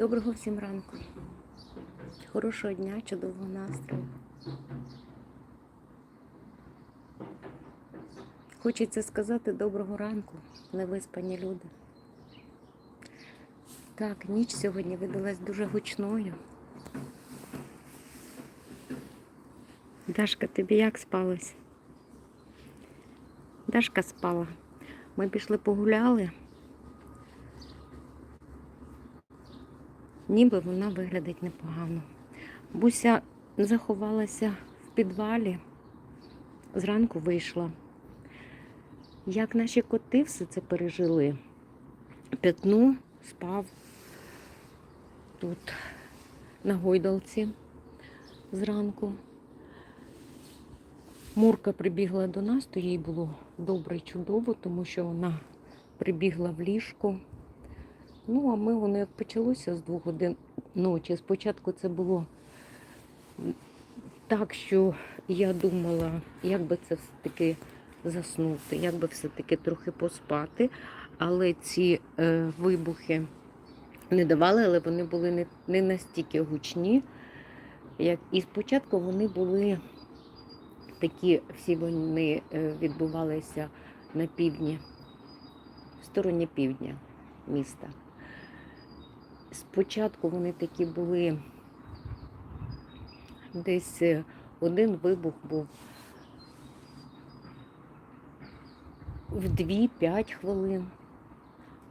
Доброго всім ранку. Хорошого дня, чудового настрою. Хочеться сказати доброго ранку, невиспані люди. Так, ніч сьогодні видалась дуже гучною. Дашка, тобі як спалось? Дашка спала. Ми пішли погуляли. Ніби вона виглядить непогано. Буся заховалася в підвалі, зранку вийшла. Як наші коти все це пережили, п'ятну спав тут на гойдалці зранку. Мурка прибігла до нас, то їй було добре і чудово, тому що вона прибігла в ліжко. Ну, а ми воно як почалося з двох годин ночі. Спочатку це було так, що я думала, як би це все-таки заснути, як би все-таки трохи поспати. Але ці е, вибухи не давали, але вони були не, не настільки гучні. Як... І спочатку вони були такі, всі вони е, відбувалися на півдні, в стороні півдня міста. Спочатку вони такі були, десь е, один вибух був в 2-5 хвилин,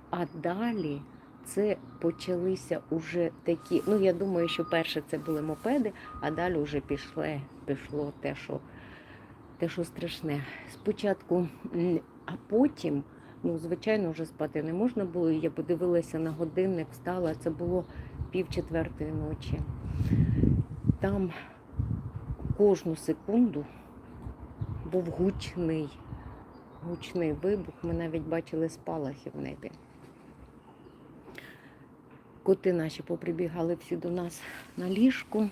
а далі це почалися уже такі, ну я думаю, що перше це були мопеди, а далі вже пішло, пішло те, що, те, що страшне. Спочатку, а потім. Ну, звичайно, вже спати не можна було. Я подивилася на годинник, встала. Це було пів четвертої ночі. Там кожну секунду був гучний, гучний вибух. Ми навіть бачили спалахи в небі. Коти наші поприбігали всі до нас на ліжку.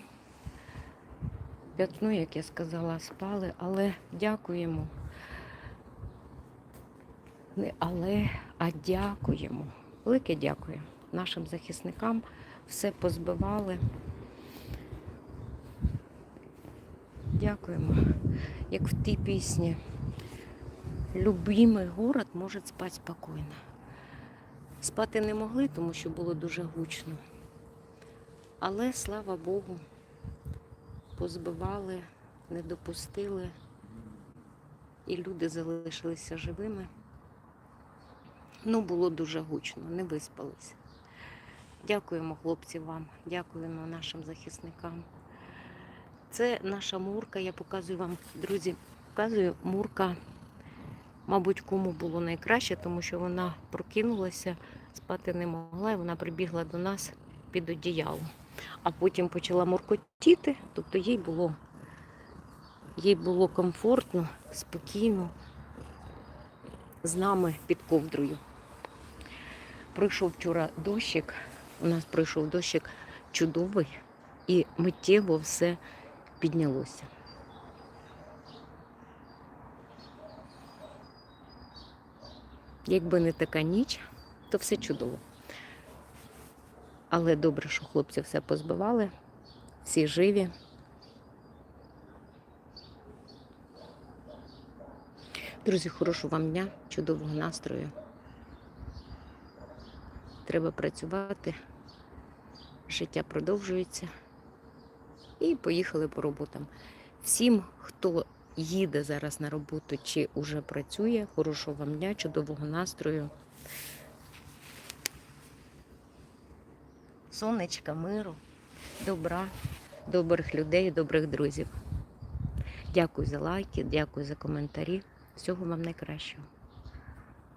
П'ятно, як я сказала, спали, але дякуємо. Але, а дякуємо. Велике дякую нашим захисникам. Все позбивали. Дякуємо. Як в тій пісні. Любимий город може спати спокійно. Спати не могли, тому що було дуже гучно. Але, слава Богу, позбивали, не допустили, і люди залишилися живими. Ну, було дуже гучно, не виспалися. Дякуємо, хлопці, вам, дякуємо нашим захисникам. Це наша мурка, я показую вам, друзі, показую мурка, мабуть, кому було найкраще, тому що вона прокинулася, спати не могла, і вона прибігла до нас під одіяло. А потім почала муркотіти, тобто їй було, їй було комфортно, спокійно з нами під ковдрою. Пройшов вчора дощик, у нас пройшов дощик чудовий і миттєво все піднялося. Якби не така ніч, то все чудово. Але добре, що хлопці все позбивали, всі живі. Друзі, хорошого вам дня, чудового настрою. Треба працювати, життя продовжується. І поїхали по роботам. Всім, хто їде зараз на роботу чи вже працює, хорошого вам дня, чудового настрою. Сонечка, миру, добра, добрих людей, добрих друзів. Дякую за лайки, дякую за коментарі. Всього вам найкращого.